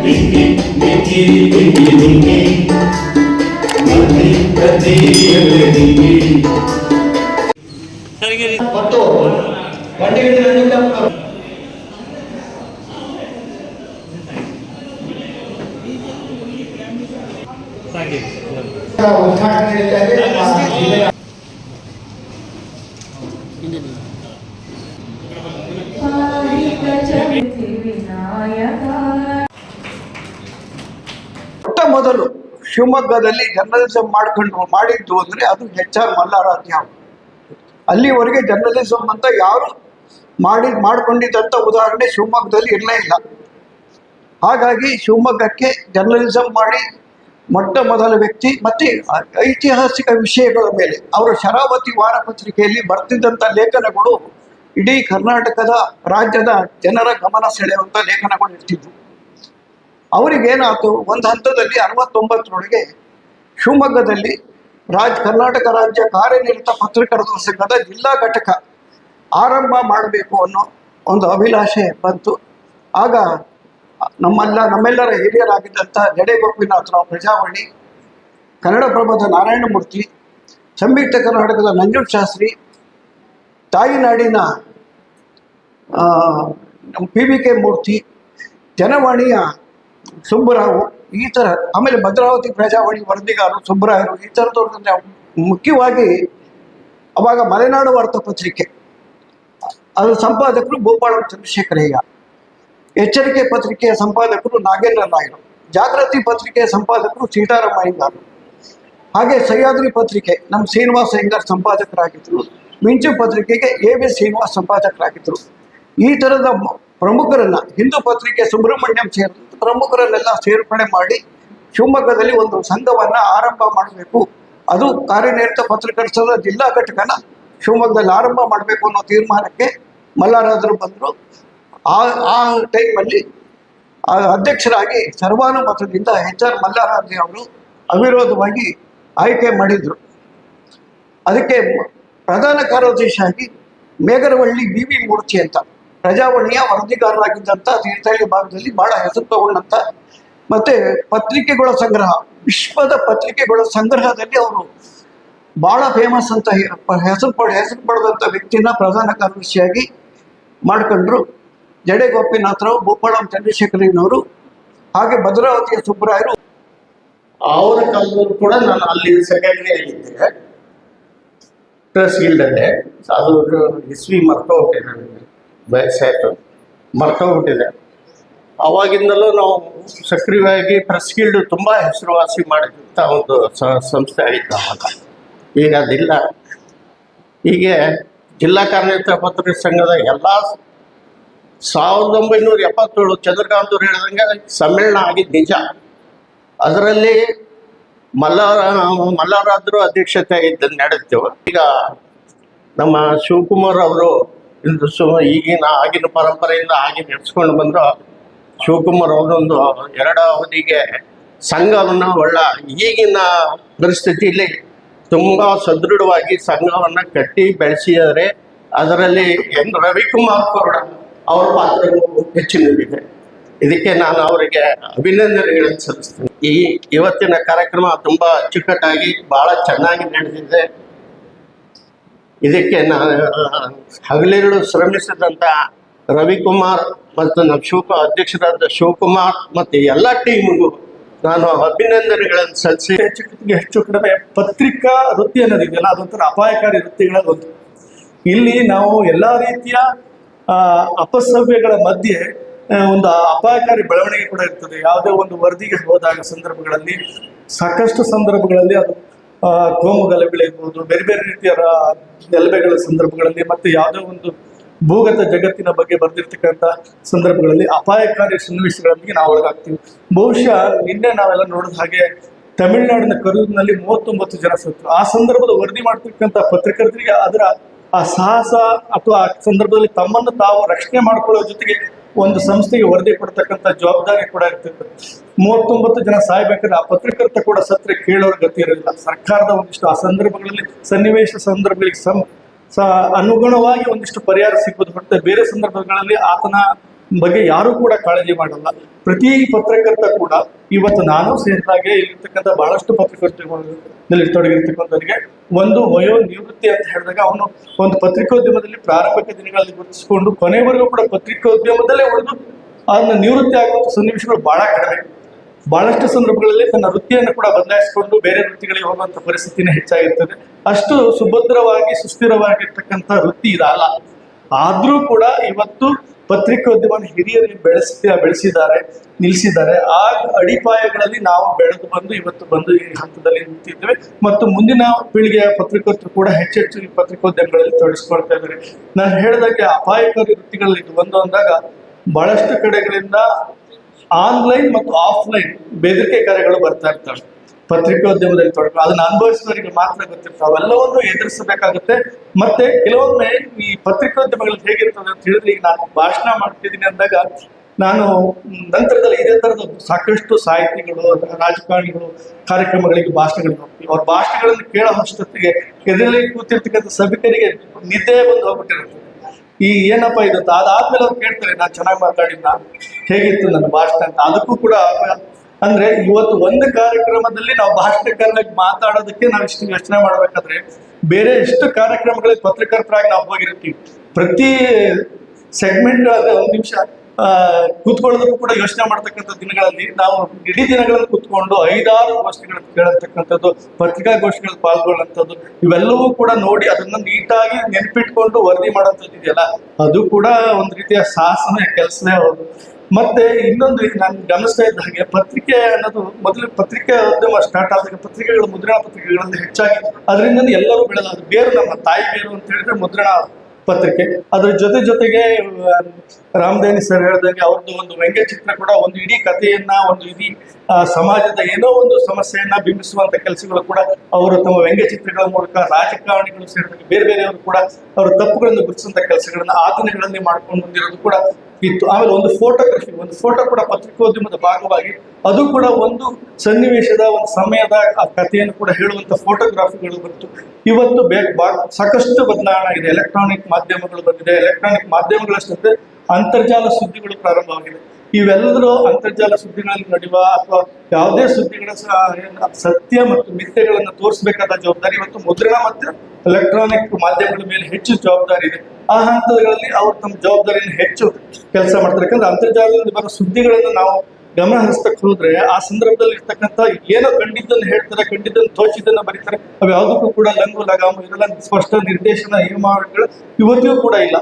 Vicky, Vicky, Vicky, Vicky. Mati, Kati, Vicky. ಮತ್ತು ಬಂಡಿಗಡಿ ರಂಜಿತಪ್ಪ ಉದ್ಘಾಟನೆ ಮೊದಲು ಶಿವಮೊಗ್ಗದಲ್ಲಿ ಜರ್ನಲಿಸಂ ಮಾಡ್ಕೊಂಡು ಮಾಡಿದ್ದು ಅಂದ್ರೆ ಅದು ಎಚ್ ಆರ್ ಮಲ್ಲಾರಾಧ್ಯ. ಅಲ್ಲಿವರೆಗೆ ಜರ್ನಲಿಸಂ ಅಂತ ಯಾರು ಮಾಡಿ ಮಾಡ್ಕೊಂಡಿದ್ದಂಥ ಉದಾಹರಣೆ ಶಿವಮೊಗ್ಗದಲ್ಲಿ ಇರಲೇ ಇಲ್ಲ ಹಾಗಾಗಿ ಶಿವಮೊಗ್ಗಕ್ಕೆ ಜರ್ನಲಿಸಂ ಮಾಡಿ ಮೊಟ್ಟ ಮೊದಲ ವ್ಯಕ್ತಿ ಮತ್ತೆ ಐತಿಹಾಸಿಕ ವಿಷಯಗಳ ಮೇಲೆ, ಅವರ ಶರಾವತಿ ವಾರಪತ್ರಿಕೆಯಲ್ಲಿ ಬರ್ತಿದ್ದಂಥ ಲೇಖನಗಳು ಇಡೀ ಕರ್ನಾಟಕದ ರಾಜ್ಯದ ಜನರ ಗಮನ ಸೆಳೆಯುವಂಥ ಲೇಖನಗಳು ಇರ್ತಿದ್ವು ಅವರಿಗೇನಾಯ್ತು ಒಂದು ಹಂತದಲ್ಲಿ ಅರವತ್ತೊಂಬತ್ತರೊಳಗೆ ಶಿವಮೊಗ್ಗದಲ್ಲಿ ರಾಜ್, ಕರ್ನಾಟಕ ರಾಜ್ಯ ಕಾರ್ಯನಿರತ ಪತ್ರಕರ್ತರ ಸಂಘದ ಜಿಲ್ಲಾ ಘಟಕ ಆರಂಭ ಮಾಡಬೇಕು ಅನ್ನೋ ಒಂದು ಅಭಿಲಾಷೆ ಬಂತು. ಆಗ ನಮ್ಮೆಲ್ಲ, ನಮ್ಮೆಲ್ಲರ ಹಿರಿಯರಾಗಿದ್ದಂಥ ಜಡೆ ಗೋಪಿನಾಥರಾವ್ ಪ್ರಜಾವಾಣಿ ಕನ್ನಡಪ್ರಭದ ನಾರಾಯಣಮೂರ್ತಿ, ಸಂಯುಕ್ತ ಕರ್ನಾಟಕದ ನಂಜುಳ್ ಶಾಸ್ತ್ರಿ, ತಾಯಿನಾಡಿನ ಪಿ ವಿ ಕೆ ಮೂರ್ತಿ, ಜನವಾಣಿಯ ಸುಬ್ಬರಾವು ಈ ಥರ ಆಮೇಲೆ ಭದ್ರಾವತಿ ಪ್ರಜಾವಾಣಿ ವರದಿಗಾರರು ಸುಬ್ಬರಾಯರು ಈ ಥರದವ್ರ ಮುಖ್ಯವಾಗಿ ಅವಾಗ ಮಲೆನಾಡು ವಾರ್ತಾ ಪತ್ರಿಕೆ, ಅದು ಸಂಪಾದಕರು ಗೋಪಾಳ ಚಂದ್ರಶೇಖರಯ್ಯ ಎಚ್ಚರಿಕೆ ಪತ್ರಿಕೆಯ ಸಂಪಾದಕರು ನಾಗೇಂದ್ರ ನಾಯ್ಡು ಜಾಗೃತಿ ಪತ್ರಿಕೆಯ ಸಂಪಾದಕರು ಸೀತಾರಾಮ ಹಾಗೆ ಸಹ್ಯಾದ್ರಿ ಪತ್ರಿಕೆ, ನಮ್ಮ ಶ್ರೀನಿವಾಸ ಅಯ್ಯಂಗಾರ್ ಸಂಪಾದಕರಾಗಿದ್ದರು ಮಿಂಚು ಪತ್ರಿಕೆಗೆ ಎ ಬಿ ಶ್ರೀನಿವಾಸ್ ಸಂಪಾದಕರಾಗಿದ್ದರು ಈ ಥರದ ಮ- ಪ್ರಮುಖರನ್ನ ಹಿಂದೂ ಪತ್ರಿಕೆ ಸುಬ್ರಹ್ಮಣ್ಯಂ ಸೇರಿದಂತೆ ಪ್ರಮುಖರನ್ನೆಲ್ಲ ಸೇರ್ಪಡೆ ಮಾಡಿ ಶಿವಮೊಗ್ಗದಲ್ಲಿ ಒಂದು ಸಂಘವನ್ನ ಆರಂಭ ಮಾಡಬೇಕು. ಅದು ಕಾರ್ಯನಿರತ ಪತ್ರಕರ್ತರ ಜಿಲ್ಲಾ ಘಟಕನ ಶಿವಮೊಗ್ಗದಲ್ಲಿ ಆರಂಭ ಮಾಡಬೇಕು ಅನ್ನೋ ತೀರ್ಮಾನಕ್ಕೆ ಮಲ್ಲಾರಾದರು ಬಂದರು. ಆ ಆ ಟೈಮಲ್ಲಿ ಅಧ್ಯಕ್ಷರಾಗಿ ಸರ್ವಾನುಮತದಿಂದ ಎಚ್ ಆರ್ ಮಲ್ಲಾರಾಧ್ಯ ಅವರು ಅವಿರೋಧವಾಗಿ ಆಯ್ಕೆ ಮಾಡಿದರು. ಅದಕ್ಕೆ ಪ್ರಧಾನ ಕಾರ್ಯದರ್ಶಿಯಾಗಿ ಮೇಘರವಳ್ಳಿ ವಿ ಮೂರ್ತಿ ಅಂತ. ಪ್ರಜಾವಾಣಿಯ ವರದಿಗಾರರಾಗಿದ್ದಂಥ ತೀರ್ಥಹಳ್ಳಿ ಭಾಗದಲ್ಲಿ ಬಹಳ ಹೆಸರು ತಗೊಂಡಂಥ ಮತ್ತೆ ಪತ್ರಿಕೆಗಳ ಸಂಗ್ರಹ, ವಿಶ್ವದ ಪತ್ರಿಕೆಗಳ ಸಂಗ್ರಹದಲ್ಲಿ ಅವರು ಬಹಳ ಫೇಮಸ್ ಅಂತ ಹೆಸರು ಪಡ, ಹೆಸರು ಪಡೆದಂಥ ವ್ಯಕ್ತಿನ ಪ್ರಧಾನ ಕಾರ್ಯದರ್ಶಿಯಾಗಿ ಮಾಡ್ಕೊಂಡ್ರು. ಜಡೆ ಗೋಪಿನಾಥರಾವ್ ಭೂಪಾಳಂ ಚಂದ್ರಶೇಖರಯ್ಯನವರು, ಹಾಗೆ ಭದ್ರಾವತಿಯ ಸುಬ್ಬರಾಯರು. ಅವರ ಕಾಲದಲ್ಲೂ ಕೂಡ ನಾನು ಅಲ್ಲಿ ಸೆಕ್ರೆಟರಿ ಆಗಿದ್ದೆ. ಪ್ರೆಸ್ ಗಿಲ್ಡಲ್ಲೇ ಅದು ಇಸ್ವಿ ಮರ್ತೋಗ್ತೇನೆ ನನಗೆ. ವಯಸ್ಸಾಯ್ತು ಮರ್ತೋಗ್ಬಿಟ್ಟಿದೆ ಅವಾಗಿಂದಲೂ ನಾವು ಸಕ್ರಿಯವಾಗಿ ಪ್ರೆಸ್ ಗಿಲ್ಡ್ ತುಂಬ ಹೆಸರುವಾಸಿ ಮಾಡಿದಂಥ ಒಂದು ಸಂಸ್ಥೆ ಆಗಿತ್ತು ಅವಾಗ. ಈಗ ಅದಿಲ್ಲ. ಹೀಗೆ ಜಿಲ್ಲಾ ಕಾರ್ಯನಿರತ ಪತ್ರಿಕೆ ಸಂಘದ ಎಲ್ಲ ಸಾವಿರದ ಒಂಬೈನೂರ ಎಪ್ಪತ್ತೇಳು ಚಂದ್ರಕಾಂತ್ ಹೇಳಿದಂಗೆ ಸಮ್ಮೇಳನ ಆಗಿದ್ದು ನಿಜ. ಅದರಲ್ಲಿ ಮಲ್ಲಾರ, ಮಲ್ಲಾರಾದ್ರು ಅಧ್ಯಕ್ಷತೆ ಇದ್ದ ನಡೆಸ್ತೇವೆ ಈಗ ನಮ್ಮ ಶಿವಕುಮಾರ್ ಅವರು ಇಂದು ಸೊ ಈಗಿನ ಆಗಿನ ಪರಂಪರೆಯಿಂದ ಹಾಗೆ ನಡೆಸ್ಕೊಂಡು ಬಂದು ಶಿವಕುಮಾರ್ ಅವರೊಂದು ಎರಡು ಅವಧಿಗೆ ಸಂಘವನ್ನು ಒಳ್ಳ ಈಗಿನ ಪರಿಸ್ಥಿತಿಯಲ್ಲಿ ತುಂಬ ಸದೃಢವಾಗಿ ಸಂಘವನ್ನು ಕಟ್ಟಿ ಬೆಳೆಸಿದರೆ ಅದರಲ್ಲಿ ಎನ್ ರವಿಕುಮಾರ್ ಕೂಡ ಅವರ ಪಾತ್ರಗಳು ಹೆಚ್ಚಿನದಿದೆ. ಇದಕ್ಕೆ ನಾನು ಅವರಿಗೆ ಅಭಿನಂದನೆಗಳನ್ನು ಸಲ್ಲಿಸ್ತೇನೆ. ಈ ಇವತ್ತಿನ ಕಾರ್ಯಕ್ರಮ ತುಂಬ ಅಚ್ಚುಕಟ್ಟಾಗಿ ಬಹಳ ಚೆನ್ನಾಗಿ ನಡೆದಿದೆ. ಇದಕ್ಕೆ ನಾನು ಹಗಲಿರುಳು ಶ್ರಮಿಸಿದಂಥ ರವಿಕುಮಾರ್ ಮತ್ತು ನಮ್ಮ ಶಿವಕ ಅಧ್ಯಕ್ಷರಾದ ಶಿವಕುಮಾರ್ ಮತ್ತು ಎಲ್ಲ ಟೀಮ್ಗೂ ನಾನು ಅಭಿನಂದನೆಗಳನ್ನು ಸಲ್ಲಿಸಿ ಹೆಚ್ಚು ಹೆಚ್ಚು ಕಡಿಮೆ ಪತ್ರಿಕಾ ವೃತ್ತಿ ಅನ್ನೋದಿದೆಯಲ್ಲ ಅದೊಂಥರ ಅಪಾಯಕಾರಿ ವೃತ್ತಿಗಳ ಒಂದು. ಇಲ್ಲಿ ನಾವು ಎಲ್ಲ ರೀತಿಯ ಅಪಸವ್ಯಗಳ ಮಧ್ಯೆ ಒಂದು ಅಪಾಯಕಾರಿ ಬೆಳವಣಿಗೆ ಕೂಡ ಇರ್ತದೆ. ಯಾವುದೇ ಒಂದು ವರದಿಗೆ ಹೋದಾಗ ಸಂದರ್ಭಗಳಲ್ಲಿ, ಸಾಕಷ್ಟು ಸಂದರ್ಭಗಳಲ್ಲಿ ಅದು ಕೋಮು ಗಲಭೆ ಇರ್ಬೋದು ಬೇರೆ ಬೇರೆ ರೀತಿಯ ಗಲಭೆಗಳ ಸಂದರ್ಭಗಳಲ್ಲಿ ಮತ್ತೆ ಯಾವುದೋ ಒಂದು ಭೂಗತ ಜಗತ್ತಿನ ಬಗ್ಗೆ ಬರೆದಿರ್ತಕ್ಕಂಥ ಸಂದರ್ಭಗಳಲ್ಲಿ ಅಪಾಯಕಾರಿ ಸನ್ನಿವೇಶಗಳೊಂದಿಗೆ ನಾವು ಒಳಗಾಗ್ತೀವಿ. ಬಹುಶಃ ನಿನ್ನೆ ನಾವೆಲ್ಲ ನೋಡಿದ ಹಾಗೆ ತಮಿಳುನಾಡಿನ ಕರೂರಿನಲ್ಲಿ ಮೂವತ್ತೊಂಬತ್ತು ಜನ ಸತ್ತು ಆ ಸಂದರ್ಭದ ವರದಿ ಮಾಡ್ತಕ್ಕಂಥ ಪತ್ರಕರ್ತರಿಗೆ ಅದರ ಆ ಸಾಹಸ ಅಥವಾ ಆ ಸಂದರ್ಭದಲ್ಲಿ ತಮ್ಮನ್ನು ತಾವು ರಕ್ಷಣೆ ಮಾಡ್ಕೊಳ್ಳೋ ಜೊತೆಗೆ ಒಂದು ಸಂಸ್ಥೆಗೆ ವರದಿ ಕೊಡ್ತಕ್ಕಂಥ ಜವಾಬ್ದಾರಿ ಕೂಡ ಇರ್ತಿತ್ತು ಮೂವತ್ತೊಂಬತ್ತು ಜನ ಸಾಯ್ಬೇಕಾದ್ರೆ ಆ ಪತ್ರಕರ್ತ ಕೂಡ ಸತ್ರೆ ಕೇಳೋರ್ ಗತಿ ಇರಲಿಲ್ಲ ಸರ್ಕಾರದ ಒಂದಿಷ್ಟು ಆ ಸಂದರ್ಭಗಳಲ್ಲಿ ಸನ್ನಿವೇಶ ಸಂದರ್ಭಗಳಿಗೆ ಸಂ ಸ ಅನುಗುಣವಾಗಿ ಒಂದಿಷ್ಟು ಪರಿಹಾರ ಸಿಗ್ಬೋದು ಹೊರತು ಬೇರೆ ಸಂದರ್ಭಗಳಲ್ಲಿ ಆತನ ಬಗ್ಗೆ ಯಾರು ಕೂಡ ಕಾಳಜಿ ಮಾಡಲ್ಲ. ಪ್ರತಿ ಪತ್ರಕರ್ತ ಕೂಡ ಇವತ್ತು ನಾನು ಸೇರಿದಾಗೆ ಇಲ್ಲಿರ್ತಕ್ಕಂಥ ಬಹಳಷ್ಟು ಪತ್ರಕರ್ತರಲ್ಲಿ ತೊಡಗಿರ್ತಕ್ಕಂಥವರಿಗೆ ಒಂದು ವಯೋ ನಿವೃತ್ತಿ ಅಂತ ಹೇಳಿದಾಗ ಅವನು ಒಂದು ಪತ್ರಿಕೋದ್ಯಮದಲ್ಲಿ ಪ್ರಾರಂಭಿಕ ದಿನಗಳಲ್ಲಿ ಗುರುತಿಸಿಕೊಂಡು ಕೊನೆವರೆಗೂ ಕೂಡ ಪತ್ರಿಕೋದ್ಯಮದಲ್ಲೇ ಉಳಿದು ಅದನ್ನ ನಿವೃತ್ತಿ ಆಗುವಂಥ ಸನ್ನಿವೇಶಗಳು ಬಹಳ ಕಡಿಮೆ. ಬಹಳಷ್ಟು ಸಂದರ್ಭಗಳಲ್ಲಿ ತನ್ನ ವೃತ್ತಿಯನ್ನು ಕೂಡ ಬದಲಾಯಿಸಿಕೊಂಡು ಬೇರೆ ವೃತ್ತಿಗಳಿಗೆ ಹೋಗುವಂಥ ಪರಿಸ್ಥಿತಿನೇ ಹೆಚ್ಚಾಗಿರ್ತದೆ. ಅಷ್ಟು ಸುಭದ್ರವಾಗಿ ಸುಸ್ಥಿರವಾಗಿರ್ತಕ್ಕಂಥ ವೃತ್ತಿ ಇದಲ್ಲ ಆದರೂ ಕೂಡ ಇವತ್ತು ಪತ್ರಿಕೋದ್ಯಮವನ್ನು ಹಿರಿಯರು ಬೆಳೆಸಿ ಬೆಳೆಸಿದ್ದಾರೆ, ನಿಲ್ಲಿಸಿದ್ದಾರೆ. ಆ ಅಡಿಪಾಯಗಳಲ್ಲಿ ನಾವು ಬೆಳೆದು ಬಂದು ಇವತ್ತು ಬಂದು ಈ ಹಂತದಲ್ಲಿ ನಿಂತಿದ್ದೇವೆ. ಮತ್ತು ಮುಂದಿನ ಪೀಳಿಗೆಯ ಪತ್ರಿಕೋತ್ತರು ಕೂಡ ಹೆಚ್ಚೆಚ್ಚು ಈ ಪತ್ರಿಕೋದ್ಯಮಗಳಲ್ಲಿ ತೊಡಗಿಸ್ಕೊಳ್ತಾ ಇದ್ದಾರೆ. ನಾನು ಹೇಳಿದಾಗೆ ಅಪಾಯಕಾರಿ ವೃತ್ತಿಗಳಲ್ಲಿ ಇದು ಒಂದು ಅಂದಾಗ ಬಹಳಷ್ಟು ಕಡೆಗಳಿಂದ ಆನ್ಲೈನ್ ಮತ್ತು ಆಫ್ಲೈನ್ ಬೆದರಿಕೆ ಕಾರ್ಯಗಳು ಬರ್ತಾ ಇರ್ತವೆ. ಪತ್ರಿಕೋದ್ಯಮದಲ್ಲಿ ತೊಡಗ ಅದನ್ನ ಅನುಭವಿಸಿದವರಿಗೆ ಮಾತ್ರ ಗೊತ್ತಿರ್ತವೆ ಅವೆಲ್ಲವನ್ನು ಎದುರಿಸಬೇಕಾಗುತ್ತೆ. ಮತ್ತೆ ಕೆಲವೊಮ್ಮೆ ಈ ಪತ್ರಿಕೋದ್ಯಮಗಳಲ್ಲಿ ಹೇಗಿರ್ತದೆ ಅಂತ ಹೇಳಿದ್ರೆ ಈಗ ನಾನು ಭಾಷಣ ಮಾಡ್ತಿದ್ದೀನಿ ಅಂದಾಗ ನಾನು ನಂತರದಲ್ಲಿ ಇದೇ ತರದ ಸಾಕಷ್ಟು ಸಾಹಿತಿಗಳು, ರಾಜಕಾರಣಿಗಳು, ಕಾರ್ಯಕ್ರಮಗಳಿಗೆ ಭಾಷಣಗಳು ಹೋಗ್ತೀವಿ ಅವ್ರ ಭಾಷಣಗಳನ್ನು ಕೇಳೋ ಅಷ್ಟೊತ್ತಿಗೆ ಎದುರಲ್ಲಿ ಕೂತಿರ್ತಕ್ಕಂಥ ಸಭಿಕರಿಗೆ ನಿದ್ದೆ ಬಂದು ಹೋಗ್ಬಿಟ್ಟಿರುತ್ತೆ. ಈ ಏನಪ್ಪ ಇದು ಅದಾದ್ಮೇಲೆ ಅವ್ರು ಕೇಳ್ತಾರೆ, ನಾನು ಚೆನ್ನಾಗಿ ಮಾತಾಡಿದ್ನ ಹೇಗಿತ್ತು ನನ್ನ ಭಾಷಣ? ಅಂತ. ಅದಕ್ಕೂ ಕೂಡ ಅಂದ್ರೆ ಇವತ್ತು ಒಂದು ಕಾರ್ಯಕ್ರಮದಲ್ಲಿ ನಾವು ಭಾಷಣಕಾರನಾಗಿ ಮಾತಾಡೋದಕ್ಕೆ ನಾವು ಇಷ್ಟು ಯೋಚನೆ ಮಾಡ್ಬೇಕಾದ್ರೆ ಬೇರೆ ಎಷ್ಟು ಕಾರ್ಯಕ್ರಮಗಳಲ್ಲಿ ಪತ್ರಕರ್ತರಾಗಿ ನಾವು ಹೋಗಿರ್ತೀವಿ. ಪ್ರತಿ ಸೆಗ್ಮೆಂಟ್ ಒಂದು ನಿಮಿಷ ಕೂತ್ಕೊಳ್ಳೋದಕ್ಕೂ ಕೂಡ ಯೋಚನೆ ಮಾಡ್ತಕ್ಕಂಥ ದಿನಗಳಲ್ಲಿ ನಾವು ಇಡೀ ದಿನಗಳಲ್ಲಿ ಕೂತ್ಕೊಂಡು ಐದಾರು ಗೋಷ್ಠಿಗಳನ್ನು ಕೇಳತಕ್ಕಂಥದ್ದು ಪತ್ರಿಕಾಗೋಷ್ಠಿಗಳಲ್ಲಿ ಪಾಲ್ಗೊಳ್ಳುವಂಥದ್ದು, ಇವೆಲ್ಲವೂ ಕೂಡ ನೋಡಿ ಅದನ್ನ ನೀಟಾಗಿ ನೆನಪಿಟ್ಕೊಂಡು ವರದಿ ಮಾಡೋಂಥದ್ದು ಇದೆಯಲ್ಲ? ಅದು ಕೂಡ ಒಂದು ರೀತಿಯ ಸಾಹಸನೇ ಕೆಲಸನೇ ಹೌದು. ಮತ್ತೆ ಇನ್ನೊಂದು ನಾನು ಗಮನಿಸ್ತಾ ಇದ್ದ ಹಾಗೆ ಪತ್ರಿಕೆ ಅನ್ನೋದು ಮೊದಲು ಪತ್ರಿಕೆ ಉದ್ಯಮ ಸ್ಟಾರ್ಟ್ ಆದಾಗ ಪತ್ರಿಕೆಗಳು ಮುದ್ರಣ ಪತ್ರಿಕೆಗಳಲ್ಲಿ ಹೆಚ್ಚಾಗಿ ಅದರಿಂದ ಎಲ್ಲರೂ ಬೆಳೆದ ಬೇರು ನಮ್ಮ ತಾಯಿ ಬೇರು ಅಂತ ಹೇಳಿದ್ರೆ ಮುದ್ರಣ ಪತ್ರಿಕೆ. ಅದ್ರ ಜೊತೆ ಜೊತೆಗೆ ರಾಮದೇನಿ ಸರ್ ಹೇಳ್ದಂಗೆ ಅವ್ರದ್ದು ಒಂದು ವ್ಯಂಗ್ಯ ಚಿತ್ರ ಕೂಡ ಒಂದು ಇಡೀ ಕಥೆಯನ್ನ, ಒಂದು ಇಡೀ ಸಮಾಜದ ಏನೋ ಒಂದು ಸಮಸ್ಯೆಯನ್ನ ಬಿಂಬಿಸುವಂತ ಕೆಲಸಗಳು ಕೂಡ ಅವರು ತಮ್ಮ ವ್ಯಂಗ್ಯ ಚಿತ್ರಗಳ ಮೂಲಕ ರಾಜಕಾರಣಿಗಳು ಸೇರಿದಂತೆ ಬೇರೆ ಬೇರೆಯವರು ಕೂಡ ಅವರ ತಪ್ಪುಗಳನ್ನು ಗುರುತಿಸುವಂತ ಕೆಲಸಗಳನ್ನ ಆ ದಿನಗಳಲ್ಲಿ ಮಾಡ್ಕೊಂಡು ಬಂದಿರೋದು ಕೂಡ ಇತ್ತು. ಆಮೇಲೆ ಒಂದು ಫೋಟೋಗ್ರಫಿ ಒಂದು ಫೋಟೋ ಕೂಡ ಪತ್ರಿಕೋದ್ಯಮದ ಭಾಗವಾಗಿ ಅದು ಕೂಡ ಒಂದು ಸನ್ನಿವೇಶದ, ಒಂದು ಸಮಯದ ಕಥೆಯನ್ನು ಕೂಡ ಹೇಳುವಂತ ಫೋಟೋಗ್ರಾಫಿಗಳು ಬಂತು. ಇವತ್ತು ಸಾಕಷ್ಟು ಬದಲಾವಣೆ ಇದೆ. ಎಲೆಕ್ಟ್ರಾನಿಕ್ ಮಾಧ್ಯಮಗಳು ಬಂದಿದೆ. ಎಲೆಕ್ಟ್ರಾನಿಕ್ ಮಾಧ್ಯಮಗಳಷ್ಟೇ ಅಂತರ್ಜಾಲ ಸುದ್ದಿಗಳು ಪ್ರಾರಂಭವಾಗಿದೆ ಇವೆಲ್ಲರೂ ಅಂತರ್ಜಾಲ ಸುದ್ದಿಗಳಲ್ಲಿ ನಡೆಯುವ ಅಥವಾ ಯಾವುದೇ ಸುದ್ದಿಗಳ ಸತ್ಯ ಮತ್ತು ಮಿಥ್ಯೆಗಳನ್ನು ತೋರಿಸಬೇಕಾದ ಜವಾಬ್ದಾರಿ ಇವತ್ತು ಮುದ್ರಣ ಮತ್ತು ಎಲೆಕ್ಟ್ರಾನಿಕ್ ಮಾಧ್ಯಮಗಳ ಮೇಲೆ ಹೆಚ್ಚು ಜವಾಬ್ದಾರಿ ಇದೆ. ಆ ಹಂತಗಳಲ್ಲಿ ಅವರು ತಮ್ಮ ಜವಾಬ್ದಾರಿಯನ್ನು ಹೆಚ್ಚು ಕೆಲಸ ಮಾಡ್ತಾರೆ. ಯಾಕಂದ್ರೆ ಅಂತರ್ಜಾಲದಲ್ಲಿ ಬರೋ ಸುದ್ದಿಗಳನ್ನು ನಾವು ಗಮನ ಹರಿಸ್ತಕ್ಕೆ ಹೋದ್ರೆ ಆ ಸಂದರ್ಭದಲ್ಲಿ ಇರ್ತಕ್ಕಂಥ ಏನೋ ಕಂಡಿದ್ದನ್ನು ಹೇಳ್ತಾರೆ ಕಂಡಿದ್ದನ್ನು ತೋಚಿದ್ದನ್ನ ಬರೀತಾರೆ. ಅವು ಯಾವುದಕ್ಕೂ ಕೂಡ ಲಂಗು ಲಗಾಮು ಇರಲ್ಲ. ಸ್ಪಷ್ಟ ನಿರ್ದೇಶನ ನಿಯಮಾವಳಿಗಳು ಇವತ್ತಿಗೂ ಕೂಡ ಇಲ್ಲ.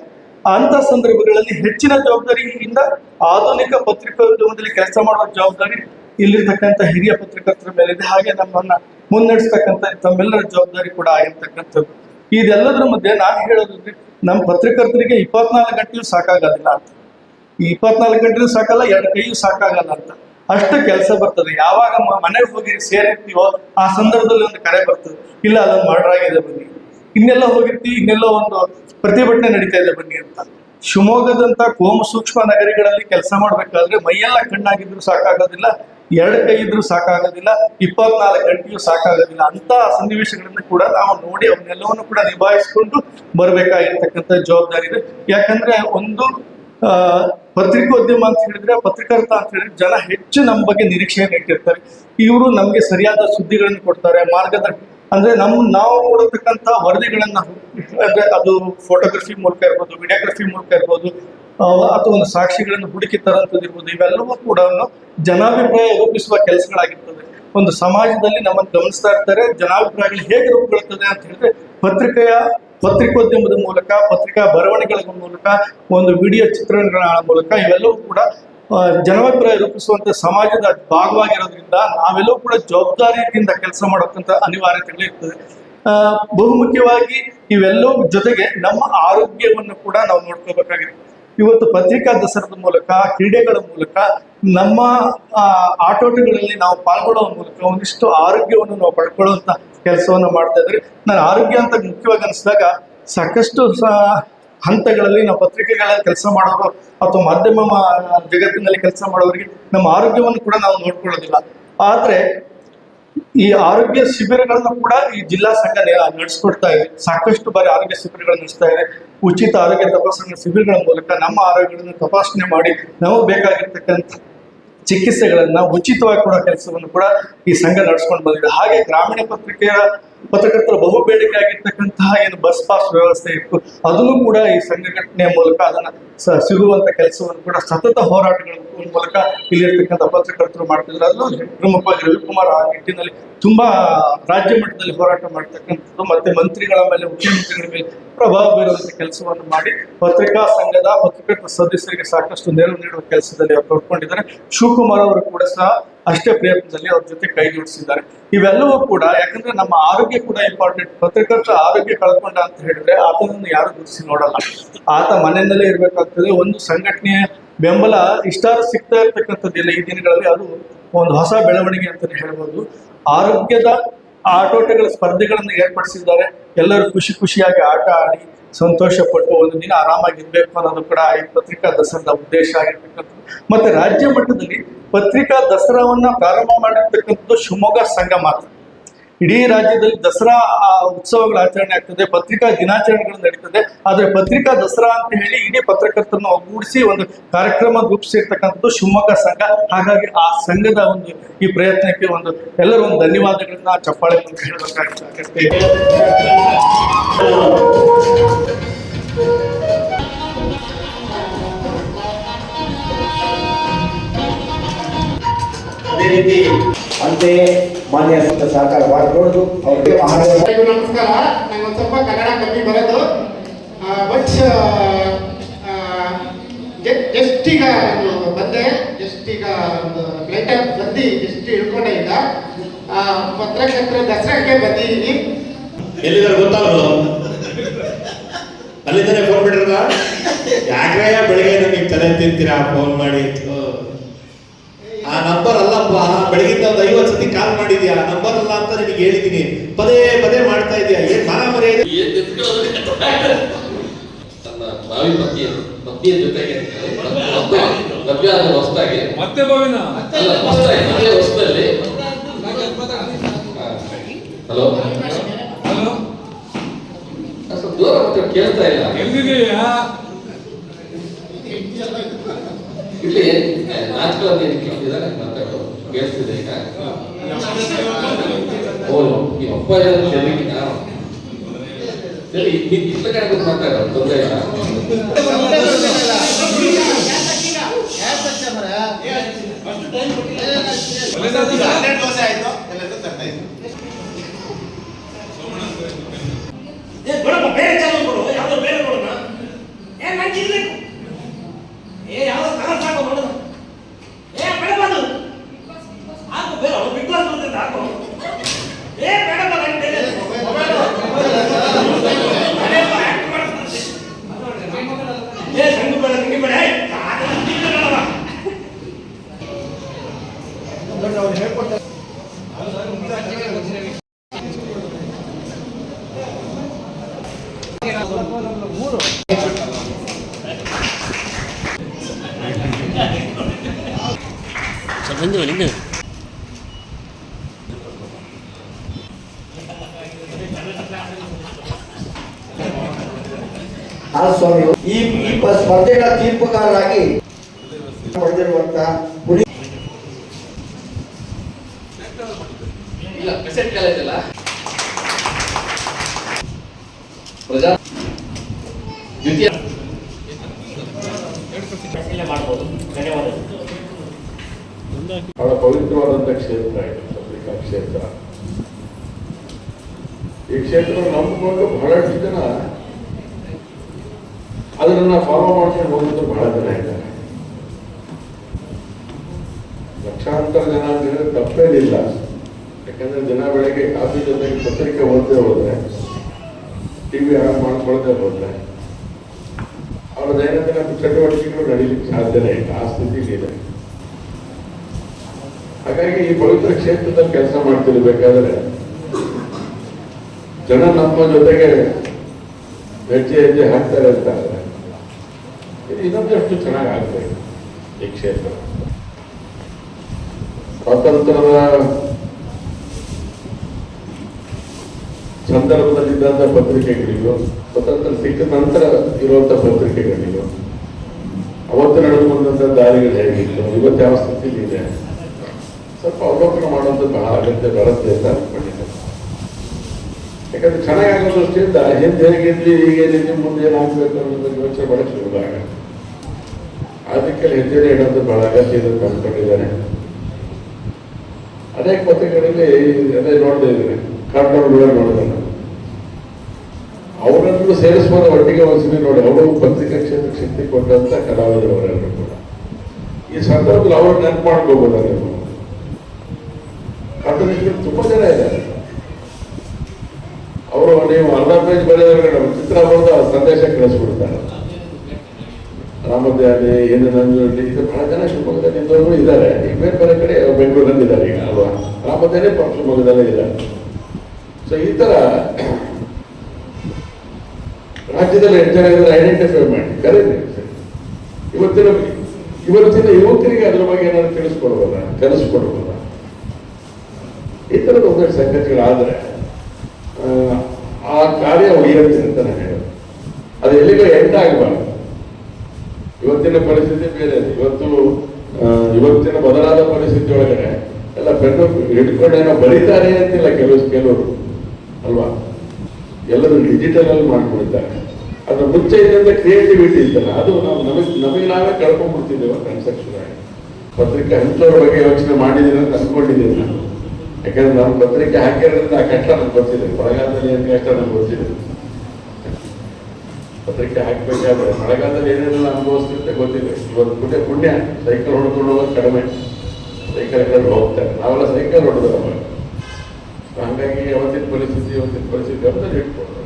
ಅಂತ ಸಂದರ್ಭಗಳಲ್ಲಿ ಹೆಚ್ಚಿನ ಜವಾಬ್ದಾರಿಯಿಂದ ಆಧುನಿಕ ಪತ್ರಿಕೋದ್ಯಮದಲ್ಲಿ ಕೆಲಸ ಮಾಡುವ ಜವಾಬ್ದಾರಿ ಇಲ್ಲಿರ್ತಕ್ಕಂಥ ಹಿರಿಯ ಪತ್ರಕರ್ತರ ಮೇಲಿದೆ. ಹಾಗೆ ನಮ್ಮನ್ನ ಮುನ್ನಡೆಸ್ತಕ್ಕಂಥ ತಮ್ಮೆಲ್ಲರ ಜವಾಬ್ದಾರಿ ಕೂಡ ಆಗಿರ್ತಕ್ಕಂಥದ್ದು. ಇದೆಲ್ಲದರ ಮಧ್ಯೆ ನಾನು ಹೇಳೋದಂದ್ರೆ ನಮ್ಮ ಪತ್ರಕರ್ತರಿಗೆ ಇಪ್ಪತ್ನಾಲ್ಕು ಗಂಟೆಯೂ ಸಾಕಾಗೋದಿಲ್ಲ ಅಂತ. ಈ ಇಪ್ಪತ್ನಾಲ್ಕು ಗಂಟೆಯೂ ಸಾಕಲ್ಲ, ಎರಡು ಕೈಯೂ ಸಾಕಾಗಲ್ಲ ಅಂತ. ಅಷ್ಟು ಕೆಲಸ ಬರ್ತದೆ. ಯಾವಾಗ ಮನೆಗೆ ಹೋಗಿ ಸೇರಿರ್ತೀವೋ ಆ ಸಂದರ್ಭದಲ್ಲಿ ಒಂದು ಕರೆ ಬರ್ತದೆ. ಇಲ್ಲ, ಅದೊಂದು ಮರ್ಡರ್ ಆಗಿದೆ ಬನ್ನಿ. ಇನ್ನೆಲ್ಲ ಹೋಗಿರ್ತಿ, ಇನ್ನೆಲ್ಲ ಒಂದು ಪ್ರತಿಭಟನೆ ನಡೀತಾ ಇದೆ ಬನ್ನಿ ಅಂತ. ಶಿವಮೊಗ್ಗದಂತ ಕೋಮ ಸೂಕ್ಷ್ಮ ನಗರಿಗಳಲ್ಲಿ ಕೆಲಸ ಮಾಡ್ಬೇಕಾದ್ರೆ ಮೈಯೆಲ್ಲ ಕಣ್ಣಾಗಿದ್ರು ಸಾಕಾಗೋದಿಲ್ಲ, ಎರಡು ಕೈ ಇದ್ರು ಸಾಕಾಗೋದಿಲ್ಲ, ಇಪ್ಪತ್ನಾಲ್ಕು ಗಂಟೆಯೂ ಸಾಕಾಗೋದಿಲ್ಲ ಅಂತ ಸನ್ನಿವೇಶಗಳನ್ನ ಕೂಡ ನಾವು ನೋಡಿ ಅವನ್ನೆಲ್ಲವನ್ನು ಕೂಡ ನಿಭಾಯಿಸ್ಕೊಂಡು ಬರಬೇಕಾಗಿರ್ತಕ್ಕಂಥ ಜವಾಬ್ದಾರಿ ಇದೆ. ಯಾಕಂದ್ರೆ ಒಂದು ಪತ್ರಿಕೋದ್ಯಮ ಅಂತ ಹೇಳಿದ್ರೆ, ಪತ್ರಕರ್ತ ಅಂತ ಹೇಳಿದ್ರೆ ಜನ ಹೆಚ್ಚು ನಮ್ಮ ಬಗ್ಗೆ ನಿರೀಕ್ಷೆಯನ್ನು ಇಟ್ಟಿರ್ತಾರೆ. ಇವರು ನಮ್ಗೆ ಸರಿಯಾದ ಸುದ್ದಿಗಳನ್ನು ಕೊಡ್ತಾರೆ ಮಾರ್ಗದ ಅಂದ್ರೆ ನಮ್, ನಾವು ಕೊಡತಕ್ಕಂತ ವರದಿಗಳನ್ನ ಅಂದ್ರೆ ಅದು ಫೋಟೋಗ್ರಫಿ ಮೂಲಕ ಇರ್ಬೋದು ವಿಡಿಯೋಗ್ರಫಿ ಮೂಲಕ ಇರ್ಬೋದು ಅಥವಾ ಒಂದು ಸಾಕ್ಷಿಗಳನ್ನು ಹುಡುಕಿ ತರಂತದ್ದು ಇರ್ಬೋದು, ಇವೆಲ್ಲವೂ ಕೂಡ ಜನಾಭಿಪ್ರಾಯ ರೂಪಿಸುವ ಕೆಲಸಗಳಾಗಿರ್ತದೆ. ಒಂದು ಸಮಾಜದಲ್ಲಿ ನಮ್ಮನ್ನು ಗಮನಿಸ್ತಾ ಇರ್ತಾರೆ, ಜನಾಭಿಪ್ರಾಯಗಳು ಹೇಗೆ ರೂಪುಗೊಳ್ಳುತ್ತದೆ ಅಂತ ಹೇಳಿದ್ರೆ ಪತ್ರಿಕೆಯ, ಪತ್ರಿಕೋದ್ಯಮದ ಮೂಲಕ, ಪತ್ರಿಕಾ ಬರವಣಿಗೆಗಳ ಮೂಲಕ, ಒಂದು ವಿಡಿಯೋ ಚಿತ್ರಣಗಳ ಮೂಲಕ ಇವೆಲ್ಲವೂ ಕೂಡ ಜನಾಭಿಪ್ರಾಯ ರೂಪಿಸುವಂತ ಸಮಾಜದ ಭಾಗವಾಗಿರೋದ್ರಿಂದ ನಾವೆಲ್ಲೂ ಕೂಡ ಜವಾಬ್ದಾರಿಯಿಂದ ಕೆಲಸ ಮಾಡೋಕ್ಕಂತ ಅನಿವಾರ್ಯತೆಗಳು ಇರ್ತದೆ. ಬಹುಮುಖ್ಯವಾಗಿ ಇವೆಲ್ಲವೂ ಜೊತೆಗೆ ನಮ್ಮ ಆರೋಗ್ಯವನ್ನು ಕೂಡ ನಾವು ನೋಡ್ಕೋಬೇಕಾಗಿದೆ. ಇವತ್ತು ಪತ್ರಿಕಾ ದಸರದ ಮೂಲಕ, ಕ್ರೀಡೆಗಳ ಮೂಲಕ ನಮ್ಮ ಆಟೋಟಗಳಲ್ಲಿ ನಾವು ಪಾಲ್ಗೊಳ್ಳುವ ಮೂಲಕ ಒಂದಿಷ್ಟು ಆರೋಗ್ಯವನ್ನು ನಾವು ಪಡ್ಕೊಳ್ಳುವಂತ ಕೆಲಸವನ್ನು ಮಾಡ್ತಾ ಇದ್ರೆ ನಾನು ಆರೋಗ್ಯ ಅಂತ ಮುಖ್ಯವಾಗಿ ಅನಿಸಿದಾಗ ಸಾಕಷ್ಟು ಹಂತಗಳಲ್ಲಿ ನಾವು ಪತ್ರಿಕೆಗಳಲ್ಲಿ ಕೆಲಸ ಮಾಡೋರು ಅಥವಾ ಮಾಧ್ಯಮ ಜಗತ್ತಿನಲ್ಲಿ ಕೆಲಸ ಮಾಡೋರಿಗೆ ನಮ್ಮ ಆರೋಗ್ಯವನ್ನು ಕೂಡ ನಾವು ನೋಡ್ಕೊಳ್ಳೋದಿಲ್ಲ. ಆದರೆ ಈ ಆರೋಗ್ಯ ಶಿಬಿರಗಳನ್ನು ಕೂಡ ಈ ಜಿಲ್ಲಾ ಸಂಘ ನಡೆಸ್ಕೊಡ್ತಾ ಇದೆ. ಸಾಕಷ್ಟು ಬಾರಿ ಆರೋಗ್ಯ ಶಿಬಿರಗಳನ್ನು ನಡೆಸ್ತಾ ಇದೆ. ಉಚಿತ ಆರೋಗ್ಯ ತಪಾಸಣೆ ಶಿಬಿರಗಳ ಮೂಲಕ ನಮ್ಮ ಆರೋಗ್ಯವನ್ನು ತಪಾಸಣೆ ಮಾಡಿ ನಾವು ಬೇಕಾಗಿರ್ತಕ್ಕಂಥ ಚಿಕಿತ್ಸೆಗಳನ್ನ ಉಚಿತವಾಗಿ ಕೊಡೋ ಕೆಲಸವನ್ನು ಕೂಡ ಈ ಸಂಘ ನಡೆಸ್ಕೊಂಡು ಬಂದಿದೆ. ಹಾಗೆ ಗ್ರಾಮೀಣ ಪತ್ರಿಕೆಯ ಪತ್ರಕರ್ತರ ಬಹು ಬೇಡಿಕೆ ಆಗಿರ್ತಕ್ಕಂತಹ ಏನು ಬಸ್ ಪಾಸ್ ವ್ಯವಸ್ಥೆ ಇತ್ತು, ಅದನ್ನು ಕೂಡ ಈ ಸಂಘಟನೆಯ ಮೂಲಕ ಅದನ್ನ ಸಿಗುವಂತ ಕೆಲಸವನ್ನು ಕೂಡ ಸತತ ಹೋರಾಟಗಳ ಮೂಲಕ ಇಲ್ಲಿರ್ತಕ್ಕಂಥ ಪತ್ರಕರ್ತರು ಮಾಡ್ತಿದ್ರು. ಅದನ್ನು ಪ್ರಮುಖವಾಗಿ ರವಿಕುಮಾರ್ ಆ ನಿಟ್ಟಿನಲ್ಲಿ ತುಂಬಾ ರಾಜ್ಯ ಮಟ್ಟದಲ್ಲಿ ಹೋರಾಟ ಮಾಡ್ತಕ್ಕಂಥದ್ದು, ಮತ್ತೆ ಮಂತ್ರಿಗಳ ಮೇಲೆ, ಮುಖ್ಯಮಂತ್ರಿಗಳ ಮೇಲೆ ಪ್ರಭಾವ ಬೀರುವಂತ ಕೆಲಸವನ್ನು ಮಾಡಿ ಪತ್ರಿಕಾ ಸಂಘದ ಪತ್ರಕರ್ತರ ಸದಸ್ಯರಿಗೆ ಸಾಕಷ್ಟು ನೆರವು ನೀಡುವ ಕೆಲಸದಲ್ಲಿ ಅವರು ತೊಡ್ಕೊಂಡಿದ್ದಾರೆ. ಶಿವಕುಮಾರ್ ಅವರು ಕೂಡ ಸಹ ಅಷ್ಟೇ ಪ್ರಯತ್ನದಲ್ಲಿ ಅವ್ರ ಜೊತೆ ಕೈ ಜೋಡಿಸಿದ್ದಾರೆ. ಇವೆಲ್ಲವೂ ಕೂಡ, ಯಾಕಂದ್ರೆ ನಮ್ಮ ಆರೋಗ್ಯ ಕೂಡ ಇಂಪಾರ್ಟೆಂಟ್ ಪತ್ರಕರ್ತ ಆರೋಗ್ಯ ಕಳ್ಕೊಂಡ ಅಂತ ಹೇಳಿದ್ರೆ ಆತನನ್ನು ಯಾರು ಗುರುತಿಸಿ ನೋಡಲ್ಲ. ಆತ ಮನೆಯಲ್ಲೇ ಇರಬೇಕಾಗ್ತದೆ. ಒಂದು ಸಂಘಟನೆಯ ಬೆಂಬಲ ಇಷ್ಟಾರ ಸಿಗ್ತಾ ಇರ್ತಕ್ಕಂಥದ್ದಿಲ್ಲ ಈ ದಿನಗಳಲ್ಲಿ. ಅದು ಒಂದು ಹೊಸ ಬೆಳವಣಿಗೆ ಅಂತಾನೆ ಹೇಳ್ಬೋದು. ಆರೋಗ್ಯದ ಆಟೋಟಗಳ ಸ್ಪರ್ಧೆಗಳನ್ನು ಏರ್ಪಡಿಸಿದ್ದಾರೆ. ಎಲ್ಲರೂ ಖುಷಿ ಖುಷಿಯಾಗಿ ಆಟ ಆಡಿ ಸಂತೋಷ ಪಟ್ಟು ಒಂದು ದಿನ ಆರಾಮಾಗಿರ್ಬೇಕು ಅನ್ನೋದು ಕೂಡ ಈ ಪತ್ರಿಕಾ ದಸರಾದ ಉದ್ದೇಶ ಆಗಿರ್ತಕ್ಕಂಥದ್ದು. ಮತ್ತೆ ರಾಜ್ಯ ಮಟ್ಟದಲ್ಲಿ ಪತ್ರಿಕಾ ದಸರಾವನ್ನ ಪ್ರಾರಂಭ ಮಾಡಿರ್ತಕ್ಕಂಥದ್ದು ಶಿವಮೊಗ್ಗ ಸಂಘ ಮಾತ್ರ. ಇಡೀ ರಾಜ್ಯದಲ್ಲಿ ದಸರಾ ಉತ್ಸವಗಳ ಆಚರಣೆ ಆಗ್ತದೆ, ಪತ್ರಿಕಾ ದಿನಾಚರಣೆಗಳು ನಡೀತದೆ. ಆದರೆ ಪತ್ರಿಕಾ ದಸರಾ ಅಂತ ಹೇಳಿ ಇಡೀ ಪತ್ರಕರ್ತರನ್ನು ಒಗ್ಗೂಡಿಸಿ ಒಂದು ಕಾರ್ಯಕ್ರಮ ರೂಪಿಸಿರ್ತಕ್ಕಂಥದ್ದು ಶಿವಮೊಗ್ಗ ಸಂಘ. ಹಾಗಾಗಿ ಆ ಸಂಘದ ಒಂದು ಈ ಪ್ರಯತ್ನಕ್ಕೆ ಒಂದು ಎಲ್ಲರೂ ಒಂದು ಧನ್ಯವಾದಗಳನ್ನ, ಚಪ್ಪಾಳೆ ಅಂತ ರೀತಿ ಅಂತೆ ಮಾನ್ಯ ಸಹಕಾರ ಮಾಡಿಕೊಂಡು ಅವರಿಗೆ ನಮಸ್ಕಾರ. ನಂಗೆ ಒಂದು ಸ್ವಲ್ಪ ಕನ್ನಡ ಕಮ್ಮಿ ಬರೋದು. ಬಟ್ ಜಸ್ಟ್ ಈಗ ಒಂದು ಬಂದೆ. ಜಸ್ಟ್ ಈಗ ಒಂದು ಫ್ಲೈಟ್ ಬಂದು ಜಸ್ಟ್ ಇಳ್ಕೊಂಡೆ ಈಗ. ಆ, ಪತ್ರಕರ್ತರ ದಸರಾಕ್ಕೆ ಬಂದಿದ್ದೀನಿ. ಎಲ್ಲಿದ್ದಾರೆ ಗೊತ್ತವರು ಅಲ್ಲಿದ್ದಾನೆ ಫೋನ್ ಬಿಟ್ಟಿರ್ದ? ಯಾಕ್ರಯ್ಯ ಬೆಳಿಗ್ಗೆ ನಿಮಗೆ ತಲೆ ತಿಂತೀರಾ? ಫೋನ್ ಮಾಡಿ ಥು. ಆ ನಂಬರ್ ಅಲ್ಲಪ್ಪ ಬೆಳಗಿಂದ ಒಂದು ಐವತ್ತು ಸತಿ ಕಾಲ್ ಮಾಡಿದ್ಯಾ? ನಂಬರ್ ಅಲ್ಲ ಅಂತ ನಿನಗೆ ಹೇಳ್ತೀನಿ ಪದೇ ಪದೇ ಮಾಡ್ತಾ ಇದೆಯಾ? ಏನ್ ಮಾನ ಮರ್ಯಾದೆ? ತನ್ನ ಭಾವಿ ಪತ್ನಿಯ ಪತ್ನಿಯ ಜೊತೆಗೆ. ಲಭ್ಯ ಆದ ಹೊಸದಾಗಿ. ಮತ್ತೆ ಬಾವಿನ ಅಲ್ಲ ಹೊಸದಾಗಿ ಅದೇ ಹೊಸದಲ್ಲಿ. ಹಲೋ? ಹಲೋ? ಸ್ವಲ್ಪ ದೂರ ಮತ್ತೆ ಕೇಳ್ತಾ ಇಲ್ಲ. ಎಲ್ಲಿದೆಯಾ ಇಲ್ಲಿ ನಾಟಕ ಏನು ಕೇಳ್ತಿದ್ದಾರೆ ಮಾತಾಡೋ ಕೇಳ್ತಿದೆ ಈಗ ಓ ನಿಮ್ಮ ಅಪ್ಪ ಏನಾದ್ರು ಚೆನ್ನಾಗಿನ ಸರಿ ನೀನ್ ಇತ್ತ ಕಡೆ ಬಂದು ಮಾತಾಡೋ ತೊಂದರೆ ಇಲ್ಲ. ಬೇರೆ ಚಾನಲ್ ಕೊಡು. ಯಾವ್ದೋ ಬೇರೆ ಕೊಡೋಣ. ಏ, ನಂಗೆ ಇರ್ಬೇಕು ಏ ಯಾವ್ದೋ ಕನಸು ಹಾಕೋ ನೋಡೋಣ ಏ ಬೇಡಬಾರ್ದು ಹಾಕು ಬೇಡ ಅವ್ನು ಬಿಗ್ ಬಾಸ್ ಬಂದಿದ್ದ ಹಾಕು ಏ ಬೇಡಪ್ಪ ನಂಗೆ ಬೇರೆ ಅದೇಪ್ಪ, act ಮಾಡ್ತಾನೆ. ಏ ಸಂಗು ಬೇಡ ನಿಂಗೆ ಬೇಡ ಏ, ಅದನ್ನ ನೀನು ಬೇಡವ್ವ. ಆ ಸ್ವಾಮಿ ಈ ಈ ಸ್ಪರ್ಧೆಗಳ ತೀರ್ಪುಗಾರರಾಗಿ ಪಡೆದಿರುವಂತಹ ಪುರಿ ಬಹಳ ಪವಿತ್ರವಾದಂಥ ಕ್ಷೇತ್ರ ಇದು ಪತ್ರಿಕಾ ಕ್ಷೇತ್ರ. ಈ ಕ್ಷೇತ್ರ ನಂಬಿಕೊಂಡು ಬಹಳಷ್ಟು ಜನ ಅದನ್ನ ಫಾಲೋ ಮಾಡ್ಕೊಂಡು ಹೋಗಿದ್ದು ಬಹಳ ಜನ ಇದ್ದಾರೆ ಲಕ್ಷಾಂತರ ಜನ ಅಂತ ಹೇಳಿದ್ರೆ ತಪ್ಪೇನಿಲ್ಲ. ಯಾಕಂದ್ರೆ ದಿನ ಬೆಳಗ್ಗೆ ಕಾಫಿ ಜೊತೆಗೆ ಪತ್ರಿಕೆ ಓದದೆ ಹೋದ್ರೆ ಟಿವಿ ಆನ್ ಮಾಡ್ಕೊಳ್ದೆ ಹೋದ್ರೆ ಅವರ ದೈನಂದಿನ ಚಟುವಟಿಕೆಗಳು ನಡೀಲಿಕ್ಕೆ ಸಾಧ್ಯನೇ ಇಲ್ಲ. ಆ ಸ್ಥಿತಿಗಿದೆ ಹಾಗಾಗಿ ಈ ಪವಿತ್ರ ಕ್ಷೇತ್ರದಲ್ಲಿ ಕೆಲಸ ಮಾಡ್ತಿರ್ಬೇಕಾದ್ರೆ, ಜನ ನಮ್ಮ ಜೊತೆಗೆ ಹೆಜ್ಜೆ ಹೆಜ್ಜೆ ಹಾಕ್ತಾರೆ ಅಂತ ಆದ್ರೆ ಇದು ಇನ್ನೊಂದಷ್ಟು ಚೆನ್ನಾಗಿ ಆಗ್ಬೇಕು ಈ ಕ್ಷೇತ್ರ. ಸ್ವಾತಂತ್ರ್ಯದ ಸಂದರ್ಭದಲ್ಲಿದ್ದಂಥ ಪತ್ರಿಕೆಗಳಿಗೂ ಸ್ವತಂತ್ರ ಸಿಕ್ಕ ನಂತರ ಇರುವಂಥ ಪತ್ರಿಕೆಗಳಿಗೂ ಅವತ್ತು ನಡೆದು ದಾರಿಗಳು ಹೇಗಿತ್ತು? ಇವತ್ತು ಯಾವ ಸ್ಥಿತಿಲಿ ಇದೆ? ಸ್ವಲ್ಪ ಅವಲೋಕನ ಮಾಡುವಂಥ ಬಹಳ ಅಗತ್ಯ ಬರುತ್ತೆ ಅಂತ ಅನ್ಕೊಂಡಿದ್ದೆ ಯಾಕಂದ್ರೆ ಚೆನ್ನಾಗಿ ಆಗೋದು ಅಷ್ಟೇ ಹಿಂದೆ ಹೇಗಿದ್ವಿ ಈಗ ಏನಿದ್ವಿ ಮುಂದೆ ಏನಾಗಬೇಕು ಅನ್ನೋದ್ರ ಬಗ್ಗೆ ಯೋಚನೆ ಮಾಡಕ್ಕೆ ಶುರುವಾಗ ಅದಕ್ಕೆ ಹೆಜ್ಜೆ ಇಡೋದು ಬಹಳ ಅಗತ್ಯ ಇದೆ ಕಂಡುಕೊಂಡಿದ್ದಾರೆ. ಅನೇಕ ಪತ್ರಿಕೆಗಳಲ್ಲಿ ಅದೇ ನೋಡ್ತಾ ಇದ್ದೀನಿ ಕಾರ್ಟೂನ್ಗಳು ನೋಡಿದೆ ನಾನು ಅವರನ್ನು ಸೇರಿಸ್ಬೋದು ಒಟ್ಟಿಗೆ ಒಂದ್ಸಲಿ ನೋಡಿ, ಅವರು ಪತ್ರಿಕಾ ಕ್ಷೇತ್ರಕ್ಕೆ ಶಕ್ತಿ ಕೊಟ್ಟಂತ ಕಲಾವಿದರು ಅವರೆಲ್ಲರೂ ಕೂಡ. ಈ ಸಂದರ್ಭದಲ್ಲಿ ಅವರು ನೆನಪು ಮಾಡ್ಕೋಬೋದಲ್ಲ ನೀವು ಕಾರ್ಟೂನಿಸ್ಟ್ಗಳು ತುಂಬಾ ಜನ ಇದ್ದಾರೆ. ಅವರು ನೀವು ಅರ್ಧ ಪೇಜ್ ಬರೆಯೋದ್ರೆ ನಮ್ಮ ಚಿತ್ರ ಬಂದು ಸಂದೇಶ ಕಳಿಸ್ಬಿಡ್ತಾರೆ. ರಾಮಧ್ಯಾನಿ ಏನು ನಂದಿ ಇದು ಬಹಳ ಜನ ಶಿವಮೊಗ್ಗದಲ್ಲಿ ಇದ್ದವರು ಇದ್ದಾರೆ. ಈಗ ಬೇರೆ ಬೇರೆ ಕಡೆ ಬೆಂಗಳೂರಲ್ಲಿ ಇದ್ದಾರೆ ಈಗ ಅಲ್ವಾ? ಪಾಪ ಶಿವಮೊಗ್ಗದಲ್ಲೇ ಇದ್ದಾರೆ. ಸೊ ಈ ಥರ ರಾಜ್ಯದಲ್ಲಿ ಎಷ್ಟು ಜನ ಇದ್ದಾರೆ ಐಡೆಂಟಿಫೈ ಮಾಡಿ. ಕರೀರಿ ಇವತ್ತಿನ ಇವತ್ತಿನ ಯುವಕರಿಗೆ ಅದ್ರ ಬಗ್ಗೆ ಏನಾದ್ರು ತಿಳಿಸ್ಕೊಡ್ಬೋದ ಕಲಿಸ್ಕೊಡ್ಬೋದ ಈ ಥರದ ಒಂದಷ್ಟು ಸಂಗತಿಗಳಾದ್ರೆ ಆ, ಕಾರ್ಯ ಉಳಿಯುತ್ತೆ ಅಂತ ನಾನು ಹೇಳೋದು. ಅದು ಎಲ್ಲಿಗೂ ಎಂಟಾಗಬಾರ್ದು ಇವತ್ತಿನ ಪರಿಸ್ಥಿತಿ ಬೇರೆ. ಇವತ್ತು ಇವತ್ತಿನ ಬದಲಾದ ಪರಿಸ್ಥಿತಿ ಒಳಗಡೆ ಎಲ್ಲ ಪೆನ್ನು ಹಿಡ್ಕೊಂಡು ಏನೋ ಬರೀತಾರೆ ಅಂತಿಲ್ಲ ಕೆಲವು ಕೆಲವರು. ಅಲ್ವಾ? ಎಲ್ಲರೂ ಡಿಜಿಟಲ್ ಅಲ್ಲಿ ಮಾಡ್ಕೊಳ್ತಾರೆ ಅದ್ರ ಮುಂಚೆ ಇದ್ದಂತ ಕ್ರಿಯೇಟಿವಿಟಿ ಇತ್ತಲ್ಲ, ಅದು ನಾವು ನಮಗ್, ನಮಗೆ ನಾವೇ ಕಳ್ಕೊಂಡ್ಬಿಡ್ತಿದ್ದೇವೆ ಕನ್ಸ್ಟ್ರಕ್ಷನ್ ಪತ್ರಿಕೆ ಹಂಚೋರ ಬಗ್ಗೆ ಯೋಚನೆ ಮಾಡಿದ್ದೀನಿ ಅಂತ ಅನ್ಕೊಂಡಿದ್ದೀನಿ ನಾನು. ಯಾಕಂದ್ರೆ ನಾನು ಪತ್ರಿಕೆ ಹಾಕಿರೋದ್ರಿಂದ ಆ ಕಷ್ಟ ನನಗೆ ಗೊತ್ತಿದೆ. ಮಳೆಗಾಲದಲ್ಲಿ ಏನು ಕಷ್ಟ ಗೊತ್ತಿದೆ. ಪತ್ರಿಕೆ ಹಾಕಬೇಕಾದ್ರೆ ಮಳೆಗಾಲದಲ್ಲಿ ಏನೇನೆಲ್ಲ ಅನುಭವಿಸ್ತಿರುತ್ತೆ ಗೊತ್ತಿದೆ ಇವತ್ತು ಪುಣ್ಯ ಪುಣ್ಯ, ಸೈಕಲ್ ಹೊಡ್ಕೊಂಡು ಹೋಗೋದು ಕಡಿಮೆ. ಸೈಕಲ್ ಎಲ್ಲರೂ ಹೋಗ್ತಾರೆ. ನಾವೆಲ್ಲ ಸೈಕಲ್ ಹೊಡೆದ್ರೆ ಹಾಗಾಗಿ ಅವತ್ತಿನ ಪರಿಸ್ಥಿತಿ, ಇವತ್ತಿನ ಪರಿಸ್ಥಿತಿ ಅಂತ ಇಟ್ಕೊಂಡು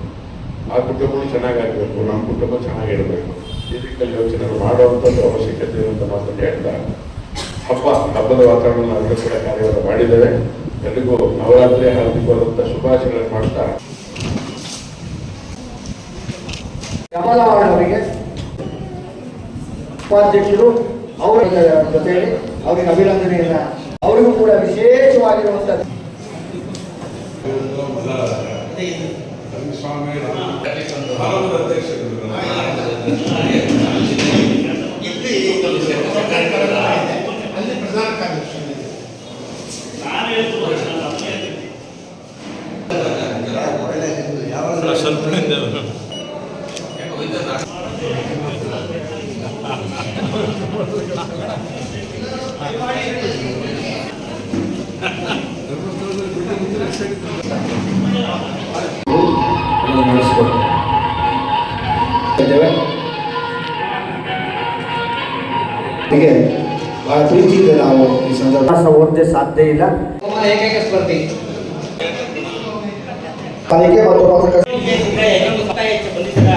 ಆ ಕುಟುಂಬಗಳು ಚೆನ್ನಾಗಾಗಬೇಕು, ನಮ್ಮ ಕುಟುಂಬ ಚೆನ್ನಾಗಿರಬೇಕು. ರೀತಿಯಲ್ಲಿ ಯೋಚನೆ ಮಾಡುವಂಥದ್ದು ಅವಶ್ಯಕತೆ ಅಂತ ಮಾತನ್ನು ಹೇಳ್ತಾ ಹಬ್ಬ, ಹಬ್ಬದ ವಾತಾವರಣ ಕೂಡ ಕಾರ್ಯವನ್ನು ಮಾಡಿದ್ದೇವೆ. ಎಲ್ರಿಗೂ ನವರಾತ್ರಿ ಹಾರ್ದಿಕವಾದಂಥ ಶುಭಾಶಯಗಳನ್ನು ಮಾಡ್ತಾ ಅವರಿಗೆ ಉಪಾಧ್ಯಕ್ಷರು ಅವರ ಜೊತೆಯಲ್ಲಿ ಅವರಿಗೆ ಅಭಿನಂದನೆಯನ್ನ ಅವರಿಗೂ ಕೂಡ ವಿಶೇಷವಾಗಿರುವಂತ ಅಲ್ಲಿ ಪ್ರಧಾನ ಕಾರ್ಯದರ್ಶಿ? ಹೀಗೆ ಬಹಳ ಪ್ರೀತಿಯಿಂದ ನಾವು ಈ ಸಂದರ್ಭ ಓದದೆ ಸಾಧ್ಯ ಇಲ್ಲ ಏಕೈಕ ಸ್ಪರ್ಧಿ ಪಾಲಿಕೆ ಮತ್ತು ಪತ್ರಕರ್ತ ಬಂದಿದೆ